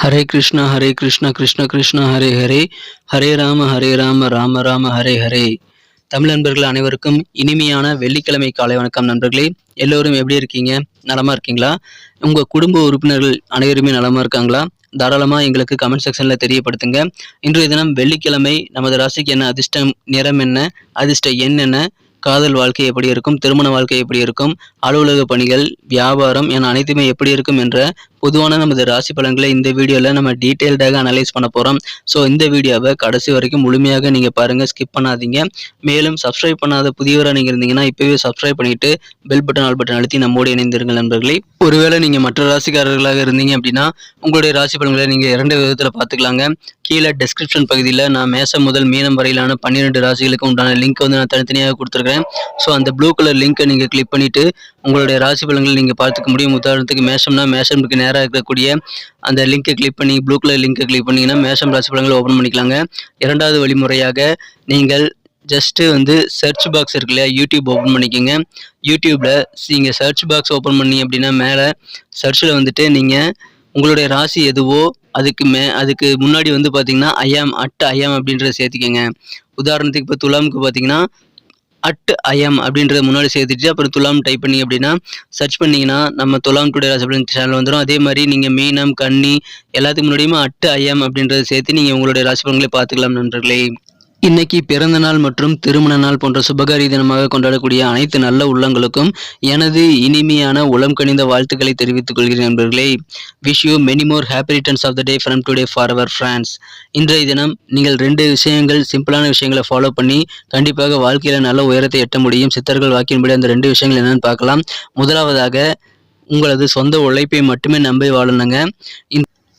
ஹரே கிருஷ்ணா ஹரே கிருஷ்ணா கிருஷ்ண கிருஷ்ணா ஹரே ஹரே. ஹரே ராம ஹரே ராம ராம ராம ஹரே ஹரே. தமிழ் நண்பர்கள் அனைவருக்கும் இனிமையான வெள்ளிக்கிழமை காலை வணக்கம் நண்பர்களே. எல்லோரும் எப்படி இருக்கீங்க? நலமா இருக்கீங்களா? உங்க குடும்ப உறுப்பினர்கள் அனைவருமே நலமா இருக்காங்களா? தாராளமா எங்களுக்கு கமெண்ட் செக்ஷன்ல தெரியப்படுத்துங்க. இன்றைய தினம் வெள்ளிக்கிழமை நமது ராசிக்கு என்ன அதிர்ஷ்டம் நிறம் என்ன அதிர்ஷ்ட எண் என்ன காதல் வாழ்க்கை எப்படி இருக்கும் திருமண வாழ்க்கை எப்படி இருக்கும் அலுவலக பணிகள் வியாபாரம் என அனைத்துமே எப்படி இருக்கும் என்ற பொதுவான நமது ராசி பலன்களை இந்த வீடியோவில் நம்ம டீட்டெயில்டாக அனலைஸ் பண்ண போகிறோம் ஸோ இந்த வீடியோவை கடைசி வரைக்கும் முழுமையாக நீங்கள் பாருங்கள் ஸ்கிப் பண்ணாதீங்க. மேலும் சப்ஸ்கிரைப் பண்ணாத புதியவராக நீங்கள் இருந்தீங்கன்னா இப்போவே சப்ஸ்கிரைப் பண்ணிட்டு பெல் பட்டன் ஆல் பட்டன் அழுத்தி நம்மோடு இணைந்திருங்கள் நண்பர்களே. ஒருவேளை நீங்கள் மற்ற ராசிக்காரர்களாக இருந்தீங்க அப்படின்னா உங்களுடைய ராசி பலன்களை நீங்கள் இரண்டு விதத்தில் பார்த்துக்கலாங்க. கீழே டெஸ்கிரிப்ஷன் பகுதியில் நான் மேசம் முதல் மீனம் வரையிலான பன்னிரெண்டு ராசிகளுக்கு உண்டான லிங்க் வந்து நான் தனித்தனியாக கொடுத்துருக்கேன் ஸோ அந்த ப்ளூ கலர் லிங்க்கை நீங்கள் கிளிக் பண்ணிவிட்டு உங்களுடைய ராசி பலன்களை நீங்கள் பார்த்துக்க முடியும். உதாரணத்துக்கு மேஷம்னா மேஷம்க்கு நேராக இருக்கக்கூடிய அந்த லிங்க்கை கிளிக் பண்ணி ப்ளூ கலர் லிங்க்கை கிளிக் பண்ணிங்கன்னா மேஷம் ராசி பலன்களை ஓப்பன் பண்ணிக்கலாங்க. இரண்டாவது வழிமுறையாக நீங்கள் ஜஸ்ட்டு வந்து சர்ச் பாக்ஸ் இருக்கு இல்லையா யூடியூப் ஓப்பன் பண்ணிக்கோங்க. யூடியூப்பில் நீங்கள் சர்ச் பாக்ஸ் ஓப்பன் பண்ணி அப்படின்னா மேலே சர்ச்சில் வந்துட்டு நீங்கள் உங்களுடைய ராசி எதுவோ அதுக்கு மே அதுக்கு முன்னாடி வந்து பார்த்தீங்கன்னா ஐயாம் அட் ஐயாம் அப்படின்றத சேர்த்திக்கோங்க. உதாரணத்துக்கு இப்போ துலாமுக்கு பார்த்தீங்கன்னா அட் ஐஎம் அப்படின்றத முன்னாடி சேர்த்துட்டு அப்புறம் துலாம் டைப் பண்ணி அப்படின்னா சர்ச் பண்ணிங்கன்னா நம்ம துலாம் டுடே ராசி சேனல் வந்துடும் அதே மாதிரி நீங்கள் மீனம் கன்னி எல்லாத்துக்கு முன்னாடியுமே அட் ஐஎம் அப்படின்றத சேர்த்து நீங்கள் உங்களுடைய ராசி பலன்களை பார்த்துக்கலாம் நண்பர்களே. இன்னைக்கு பிறந்த நாள் மற்றும் திருமண நாள் போன்ற சுபகாரிய தினமாக கொண்டாடக்கூடிய அனைத்து நல்ல உள்ளங்களுக்கும் எனது இனிமையான உளம் கணிந்த வாழ்த்துக்களை தெரிவித்துக் கொள்கிறேன் நண்பர்களே. Wish you many more happy returns of the day from today for our friends இன்றைய தினம் நீங்கள் ரெண்டு விஷயங்கள் சிம்பிளான விஷயங்களை ஃபாலோ பண்ணி கண்டிப்பாக வாழ்க்கையில் நல்ல உயரத்தை எட்ட முடியும். சித்தர்கள் வாக்கின்படி அந்த ரெண்டு விஷயங்கள் என்னன்னு பார்க்கலாம். முதலாவதாக உங்களது சொந்த உழைப்பை மட்டுமே நம்பி வாழணுங்க.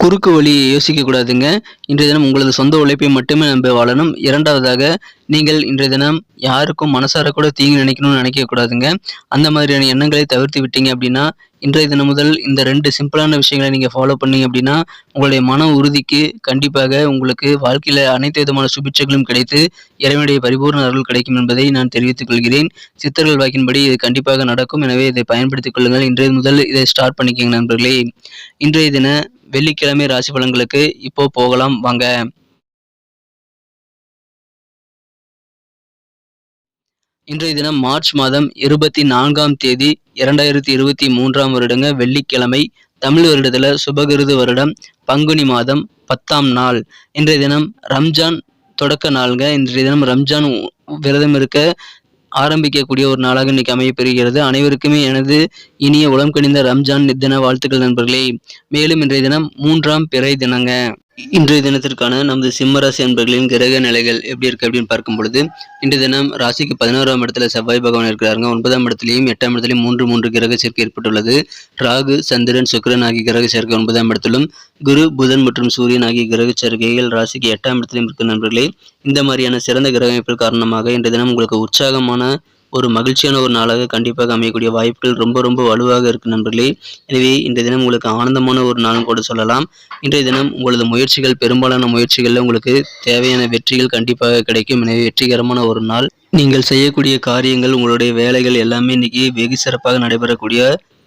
குறுக்கு வழியை யோசிக்க கூடாதுங்க. இன்றைய தினம் உங்களது சொந்த உழைப்பை மட்டுமே நம்ப வாழணும். இரண்டாவதாக நீங்கள் இன்றைய தினம் யாருக்கும் மனசார கூட தீங்கு நினைக்கணும்னு நினைக்க கூடாதுங்க. அந்த மாதிரியான எண்ணங்களை தவிர்த்து விட்டீங்க அப்படின்னா இன்றைய தினம் முதல் இந்த ரெண்டு சிம்பிளான விஷயங்களை நீங்கள் ஃபாலோ பண்ணீங்க அப்படின்னா உங்களுடைய மன உறுதிக்கு கண்டிப்பாக உங்களுக்கு வாழ்க்கையில் அனைத்து விதமான சுபிட்சங்களும் கிடைத்து இறைவனுடைய பரிபூர்ண அருள் கிடைக்கும் என்பதை நான் தெரிவித்துக் கொள்கிறேன். சித்தர்கள் வாக்கின்படி இது கண்டிப்பாக நடக்கும். எனவே இதை பயன்படுத்திக் கொள்ளுங்கள். இன்றைய முதல் இதை ஸ்டார்ட் பண்ணிக்கோங்க நண்பர்களே. இன்றைய தின வெள்ளிக்கிழமை ராசி பலன்களுக்கு இப்போ போகலாம் வாங்க. இன்றைய தினம் மார்ச் மாதம் இருபத்தி நான்காம் தேதி இரண்டாயிரத்தி இருபத்தி மூன்றாம் வருடங்க வெள்ளிக்கிழமை தமிழ் வருடத்துல சுபகிருது வருடம் பங்குனி மாதம் பத்தாம் நாள். இன்றைய தினம் ரம்ஜான் தொடக்க நாளுங்க. இன்றைய தினம் ரம்ஜான் விரதம் இருக்க ஆரம்பிக்கக்கூடிய ஒரு நாளாக இன்னைக்கு அமையப்பெறுகிறது. அனைவருக்குமே எனது இனிய உளம் கணிந்த ரம்ஜான் தின வாழ்த்துக்கள் நண்பர்களே. மேலும் இன்றைய தினம் மூன்றாம் பிறை தினங்க. இன்றைய தினத்திற்கான நமது சிம்மராசி அன்பர்களின் கிரக நிலைகள் எப்படி இருக்கு அப்படின்னு பார்க்கும் பொழுது இன்றைய தினம் ராசிக்கு பதினோராம் இடத்துல செவ்வாய் பகவான் இருக்கிறாங்க ஒன்பதாம் இடத்துலையும் எட்டாம் இடத்துலையும் மூன்று மூன்று கிரக சேர்க்கை ஏற்பட்டுள்ளது. ராகு சந்திரன் சுக்கிரன் ஆகிய கிரக சேர்க்கை ஒன்பதாம் இடத்திலும் குரு புதன் மற்றும் சூரியன் ஆகிய கிரக சேர்க்கைகள் ராசிக்கு எட்டாம் இடத்திலும் இருக்கிற நண்பர்களே. இந்த மாதிரியான சிறந்த கிரக அமைப்பு காரணமாக இன்றைய தினம் உங்களுக்கு உற்சாகமான ஒரு மகிழ்ச்சியான ஒரு நாளாக கண்டிப்பாக அமையக்கூடிய வாய்ப்புகள் ரொம்ப ரொம்ப வலுவாக இருக்கு நண்பர்களே. எனவே இன்றைய தினம் உங்களுக்கு ஆனந்தமான ஒரு நாளும் கூட சொல்லலாம். இன்றைய தினம் உங்களது முயற்சிகள் பெரும்பாலான முயற்சிகளில் உங்களுக்கு தேவையான வெற்றிகள் கண்டிப்பாக கிடைக்கும். எனவே வெற்றிகரமான ஒரு நாள். நீங்கள் செய்யக்கூடிய காரியங்கள் உங்களுடைய வேலைகள் எல்லாமே இன்னைக்கு வெகு சிறப்பாக நடைபெறக்கூடிய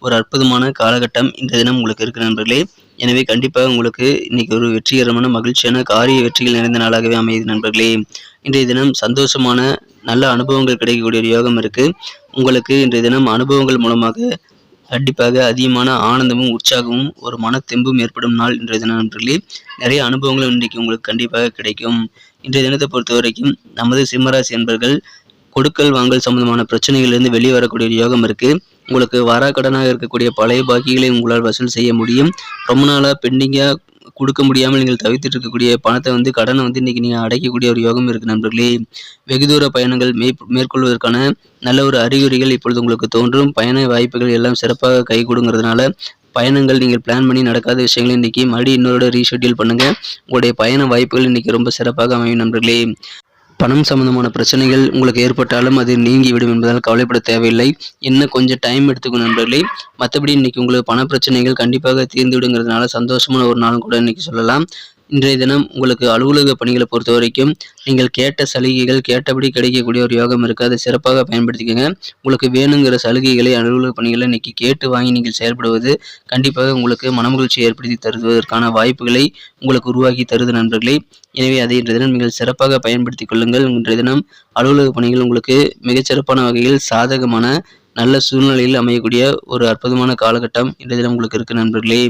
ஒரு அற்புதமான காலகட்டம் இந்த தினம் உங்களுக்கு இருக்கு நண்பர்களே. எனவே கண்டிப்பாக உங்களுக்கு இன்னைக்கு ஒரு வெற்றிகரமான மகிழ்ச்சியான காரிய வெற்றிகள் நிறைந்த நாளாகவே அமையுது நண்பர்களே. இன்றைய தினம் சந்தோஷமான நல்ல அனுபவங்கள் கிடைக்கக்கூடிய ஒரு யோகம் இருக்கு. உங்களுக்கு இன்றைய தினம் அனுபவங்கள் மூலமாக கண்டிப்பாக அதிகமான ஆனந்தமும் உற்சாகமும் ஒரு மன தெம்பும் ஏற்படும் நாள் இன்றைய தினம் நண்பர்களே. நிறைய அனுபவங்களும் இன்றைக்கு உங்களுக்கு கண்டிப்பாக கிடைக்கும். இன்றைய தினத்தை பொறுத்த வரைக்கும் நமது சிம்மராசி என்பர்கள் கொடுக்கல் வாங்கல் சம்பந்தமான பிரச்சனைகளிலிருந்து வெளியே வரக்கூடிய ஒரு யோகம் இருக்கு. உங்களுக்கு வர கடனாக இருக்கக்கூடிய பழைய பாக்கிகளை உங்களால் வசூல் செய்ய முடியும். ரொம்ப நாளாக பெண்டிங்காக கொடுக்க முடியாமல் நீங்கள் தவித்துட்டு இருக்கக்கூடிய பணத்தை வந்து கடனை வந்து இன்னைக்கு நீங்கள் அடைக்கக்கூடிய ஒரு யோகம் இருக்கு நண்பர்களே. வெகு தூர பயணங்கள் மே மேற்கொள்வதற்கான நல்ல ஒரு அறிகுறிகள் இப்பொழுது உங்களுக்கு தோன்றும். பயண வாய்ப்புகள் எல்லாம் சிறப்பாக கை கொடுங்கிறதுனால பயணங்கள் நீங்கள் பிளான் பண்ணி நடக்காத விஷயங்களை இன்னைக்கு மறுபடியும் இன்னொரு ரீஷெட்யூல் பண்ணுங்கள் உங்களுடைய பயண வாய்ப்புகள் இன்னைக்கு ரொம்ப சிறப்பாக அமையும் நண்பர்களே. பணம் சம்பந்தமான பிரச்சனைகள் உங்களுக்கு ஏற்பட்டாலும் அது நீங்கிவிடும் என்பதால் கவலைப்பட தேவையில்லை. இன்னும் கொஞ்சம் டைம் எடுத்துக்கணும் நண்பர்களே. மற்றபடி இன்னைக்கு உங்களுக்கு பண பிரச்சனைகள் கண்டிப்பாக தீர்ந்து விடுங்கிறதுனால சந்தோஷமான ஒரு நாளும் கூட இன்னைக்கு சொல்லலாம். இன்றைய தினம் உங்களுக்கு அலுவலக பணிகளை பொறுத்த வரைக்கும் நீங்கள் கேட்ட சலுகைகள் கேட்டபடி கிடைக்கக்கூடிய ஒரு யோகம் இருக்குது அதை சிறப்பாக பயன்படுத்திக்கோங்க. உங்களுக்கு வேணுங்கிற சலுகைகளை அலுவலக பணிகளை இன்னைக்கு கேட்டு வாங்கி நீங்கள் செயல்படுவது கண்டிப்பாக உங்களுக்கு மனமகிழ்ச்சி ஏற்படுத்தி தருவதற்கான வாய்ப்புகளை உங்களுக்கு உருவாக்கி தருது நண்பர்களே. எனவே அதை இன்றைய தினம் நீங்கள் சிறப்பாக பயன்படுத்திக் கொள்ளுங்கள். இன்றைய தினம் அலுவலக பணிகள் உங்களுக்கு மிகச்சிறப்பான வகையில் சாதகமான நல்ல சூழ்நிலையில் அமையக்கூடிய ஒரு அற்புதமான காலகட்டம் இன்றைய தினம் உங்களுக்கு இருக்கு நண்பர்களே.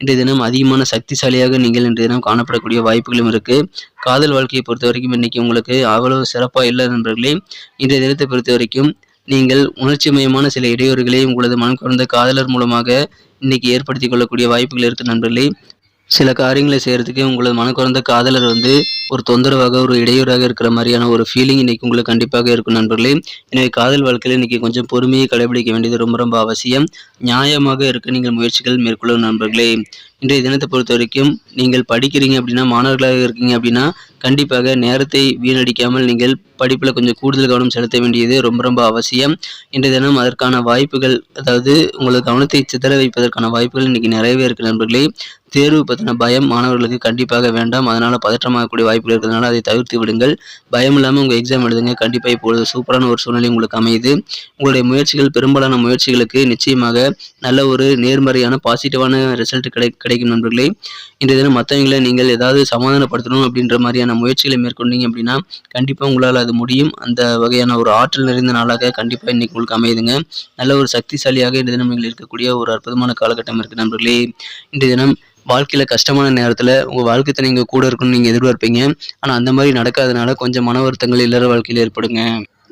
இன்றைய தினம் அதிகமான சக்திசாலியாக நீங்கள் இன்றைய தினம் காணப்படக்கூடிய வாய்ப்புகளும் இருக்கு. காதல் வாழ்க்கையை பொறுத்த வரைக்கும் இன்னைக்கு உங்களுக்கு அவ்வளவு சிறப்பாக இல்லை நண்பர்களே. இன்றைய தினத்தை பொறுத்த வரைக்கும் நீங்கள் உணர்ச்சிமயமான சில இடையூறுகளை உங்களது மனம் கவர்ந்த காதலர் மூலமாக இன்னைக்கு ஏற்படுத்திக் கொள்ளக்கூடிய வாய்ப்புகள் இருக்கு நண்பர்களே. சில காரியங்களை செய்கிறதுக்கு உங்களது மனக்குறந்த காதலர் வந்து ஒரு தொந்தரவாக ஒரு இடையூறாக இருக்கிற மாதிரியான ஒரு ஃபீலிங் இன்னைக்கு உங்களுக்கு கண்டிப்பாக இருக்கும் நண்பர்களே. எனவே காதல் வாழ்க்கையில் இன்னைக்கு கொஞ்சம் பொறுமையை கடைபிடிக்க வேண்டியது ரொம்ப ரொம்ப அவசியம். நியாயமாக இருக்க நீங்கள் முயற்சிகள் மேற்கொள்ளும் நண்பர்களே. இன்றைய தினத்தை பொறுத்த வரைக்கும் நீங்கள் படிக்கிறீங்க அப்படின்னா மாணவர்களாக இருக்கீங்க அப்படின்னா கண்டிப்பாக நேரத்தை வீணடிக்காமல் நீங்கள் படிப்பில் கொஞ்சம் கூடுதல் கவனம் செலுத்த வேண்டியது ரொம்ப ரொம்ப அவசியம். இன்றைய தினம் அதற்கான வாய்ப்புகள் அதாவது உங்களது கவனத்தை சிதற வைப்பதற்கான வாய்ப்புகள் இன்றைக்கி நிறையவே இருக்கு நண்பர்களே. தேர்வு பற்றின பயம் மாணவர்களுக்கு கண்டிப்பாக வேண்டாம். அதனால் பதற்றமாகக்கூடிய வாய்ப்புகள் இருக்கிறதுனால அதை தவிர்த்து விடுங்கள். பயம் இல்லாமல் உங்கள் எக்ஸாம் எழுதுங்க. கண்டிப்பாக இப்பொழுது சூப்பரான ஒரு சூழ்நிலை உங்களுக்கு அமையுது. உங்களுடைய முயற்சிகள் பெரும்பாலான முயற்சிகளுக்கு நிச்சயமாக நல்ல ஒரு நேர்மறையான பாசிட்டிவான ரிசல்ட் கிடை கிடைக்கும் நண்பர்களே. இன்றைய தினம் மற்றவங்களை நீங்கள் ஏதாவது சமாதானப்படுத்தணும் அப்படின்ற மாதிரியான முயற்சிகளை மேற்கொண்டீங்க அப்படின்னா கண்டிப்பாக உங்களால் அது முடியும். அந்த வகையான ஒரு ஆற்றல் நிறைந்த நாளாக கண்டிப்பாக இன்னைக்கு உங்களுக்கு அமையுதுங்க. நல்ல ஒரு சக்திசாலியாக இன்றைய தினம் நீங்கள் இருக்கக்கூடிய ஒரு அற்புதமான காலகட்டம் இருக்குது நண்பர்களே. இன்றைய தினம் வாழ்க்கையில் கஷ்டமான நேரத்தில் உங்கள் வாழ்க்கை துணை இங்கே கூட இருக்குன்னு நீங்கள் எதிர்பார்ப்பீங்க. ஆனால் அந்த மாதிரி நடக்காதனால கொஞ்சம் மன வருத்தங்கள் இல்லற வாழ்க்கையில் ஏற்படுங்க.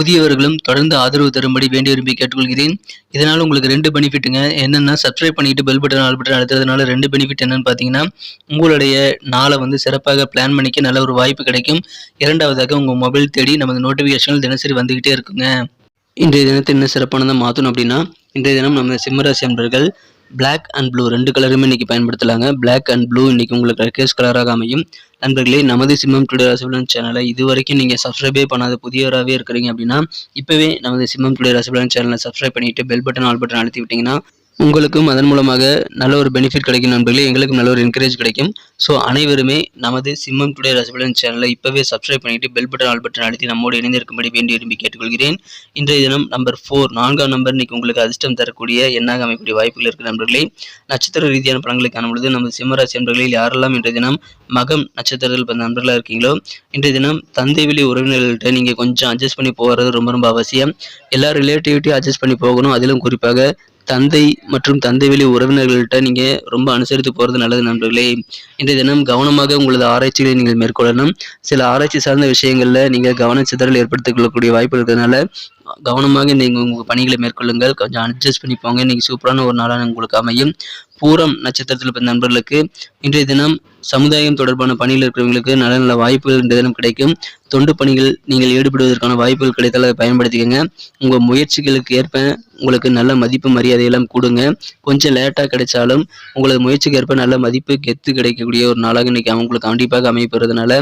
புதியவர்களும் தொடர்ந்து ஆதரவு தரும்படி வேண்டி விரும்பி கேட்டுக்கொள்கிறேன். இதனால் உங்களுக்கு ரெண்டு பெனிஃபிட்டுங்க என்னென்னா சப்ஸ்கிரைப் பண்ணிட்டு பெல் பட்டன் ஆல் பட்டன் அழுத்துறதுனால ரெண்டு பெனிஃபிட் என்னன்னு பார்த்தீங்கன்னா உங்களுடைய நாளை வந்து சிறப்பாக பிளான் பண்ணிக்க நல்ல ஒரு வாய்ப்பு கிடைக்கும். இரண்டாவதாக உங்கள் மொபைல் தேடி நமது நோட்டிஃபிகேஷன்கள் தினசரி வந்துக்கிட்டே இருக்குங்க. இன்றைய தினத்தை என்ன சிறப்பானதை மாற்றணும் அப்படின்னா இன்றைய தினம் நம்ம சிம்மராசி அன்பர்கள் பிளாக் அண்ட் ப்ளூ ரெண்டு கலருமே இன்றைக்கி பயன்படுத்தலாங்க. பிளாக் அண்ட் ப்ளூ இன்றைக்கி உங்களுக்கு கேஸ் கலராக அமையும். நண்பர்களே நமது சிம்மம் டுடே ராசிபலன் சேனலை இது வரைக்கும் நீங்கள் சப்ஸ்கிரைபே பண்ணாத புதியவராகவே இருக்கிறீங்க அப்படின்னா இப்போவே நமது சிம்மம் டுடே ராசிபலன் சேனலை சப்ஸ்கிரைப் பண்ணிட்டு பெல் பட்டன் ஆல் பட்டன் அழுத்தி விட்டீங்கன்னா உங்களுக்கும் அதன் மூலமாக நல்ல ஒரு பெனிஃபிட் கிடைக்கும் நண்பர்களே. எங்களுக்கும் நல்ல ஒரு என்கரேஜ் கிடைக்கும். ஸோ அனைவருமே நமது சிம்மம் டுடே ரசபலன் சேனலை இப்போவே சப்ஸ்கிரைப் பண்ணிவிட்டு பெல் பட்டன் ஆல் பட்டன் அழுத்தி நம்மோடு இணைந்திருக்கும்படி வேண்டி விரும்பி கேட்டுக்கொள்கிறேன். இன்றைய தினம் நம்பர் ஃபோர் நான்காம் நம்பர் இன்னைக்கு உங்களுக்கு அதிர்ஷ்டம் தரக்கூடிய எண்ணாக அமைக்கக்கூடிய வாய்ப்புகள் இருக்கு நண்பர்களே. நட்சத்திர ரீதியான பலன்களை காணும் பொழுது நமது சிம்மராசி நண்பர்களில் யாரெல்லாம் இன்றைய தினம் மகம் நட்சத்திரத்தில் பிறந்த நண்பர்களாக இருக்கீங்களோ இன்றைய தினம் தந்தை வெளி உறவினர்கள்ட்ட நீங்கள் கொஞ்சம் அட்ஜஸ்ட் பண்ணி போகிறது ரொம்ப ரொம்ப அவசியம். எல்லா ரிலேட்டிவிட்டியும் அட்ஜஸ்ட் பண்ணி போகணும். அதிலும் குறிப்பாக தந்தை மற்றும் தந்தை வழி உறவினர்கள்ட்ட நீங்கள் ரொம்ப அனுசரித்து போகிறது நல்லது நண்பர்களே. இன்றைய தினம் கவனமாக உங்களது ஆராய்ச்சிகளை நீங்கள் மேற்கொள்ளணும். சில ஆராய்ச்சி சார்ந்த விஷயங்களில் நீங்கள் கவன சிதறல் ஏற்படுத்திக் கொள்ளக்கூடிய வாய்ப்பு இருக்கிறதுனால கவனமாக நீங்கள் உங்கள் பணிகளை மேற்கொள்ளுங்கள். கொஞ்சம் அட்ஜஸ்ட் பண்ணி போங்க. சூப்பரான ஒரு நாளாக உங்களுக்கு அமையும். பூரம் நட்சத்திரத்தில் பிறந்த நண்பர்களுக்கு இன்றைய தினம் சமுதாயம் தொடர்பான பணியில் இருக்கிறவங்களுக்கு நல்ல நல்ல வாய்ப்புகள் இன்றைய தினம் கிடைக்கும். தொண்டு பணிகள் நீங்கள் ஈடுபடுவதற்கான வாய்ப்புகள் கிடைத்தால் அதை பயன்படுத்திக்கங்க. உங்கள் முயற்சிகளுக்கு ஏற்ப உங்களுக்கு நல்ல மதிப்பு மரியாதையெல்லாம் கொடுங்க. கொஞ்சம் லேட்டாக கிடைச்சாலும் உங்களது முயற்சிக்கு ஏற்ப நல்ல மதிப்பு கெத்து கிடைக்கக்கூடிய ஒரு நாளாக இன்னைக்கு உங்களுக்கு கண்டிப்பாக அமைப்பதுனால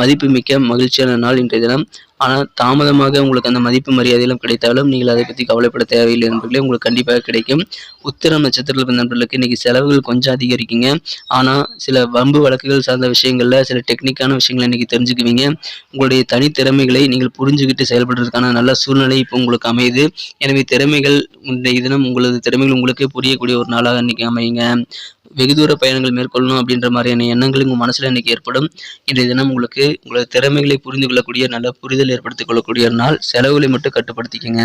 மதிப்பு மிக்க மகிழ்ச்சியான நாள் இன்றைய தினம். ஆனால் தாமதமாக உங்களுக்கு அந்த மதிப்பு மரியாதையெல்லாம் கிடைத்தாலும் நீங்கள் அதை பற்றி கவலைப்பட தேவையில்லை என்பர்களே உங்களுக்கு கண்டிப்பாக கிடைக்கும். உத்திரம் நட்சத்திரத்தில் பிறந்த நண்பர்களுக்கு இன்றைக்கி செலவுகள் கொஞ்சம் அதிகரிக்குங்க. ஆனால் சில வம்பு வழக்குகள் சார்ந்த விஷயங்களில் சில டெக்னிக்கான விஷயங்களை இன்றைக்கி தெரிஞ்சுக்குவீங்க. உங்களுடைய தனித்திறமைகளை நீங்கள் புரிஞ்சுக்கிட்டு செயல்படுறதுக்கான நல்ல சூழ்நிலை இப்போ உங்களுக்கு அமையுது. எனவே திறமைகள் இன்றைய தினம் உங்களது திறமைகள் உங்களுக்கு புரியக்கூடிய ஒரு நாளாக இன்னைக்கு அமையுங்க. வெகு தூர பயணங்கள் மேற்கொள்ளணும் அப்படின்ற மாதிரியான எண்ணங்கள் உங்கள் மனசில் இன்னைக்கு ஏற்படும். இன்றைய தினம் உங்களுக்கு உங்களது திறமைகளை புரிந்து கொள்ளக்கூடிய நல்ல புரிதல் ஏற்படுத்திக் கொள்ளக்கூடிய ஒரு நாள். செலவுகளை மட்டும் கட்டுப்படுத்திக்கங்க.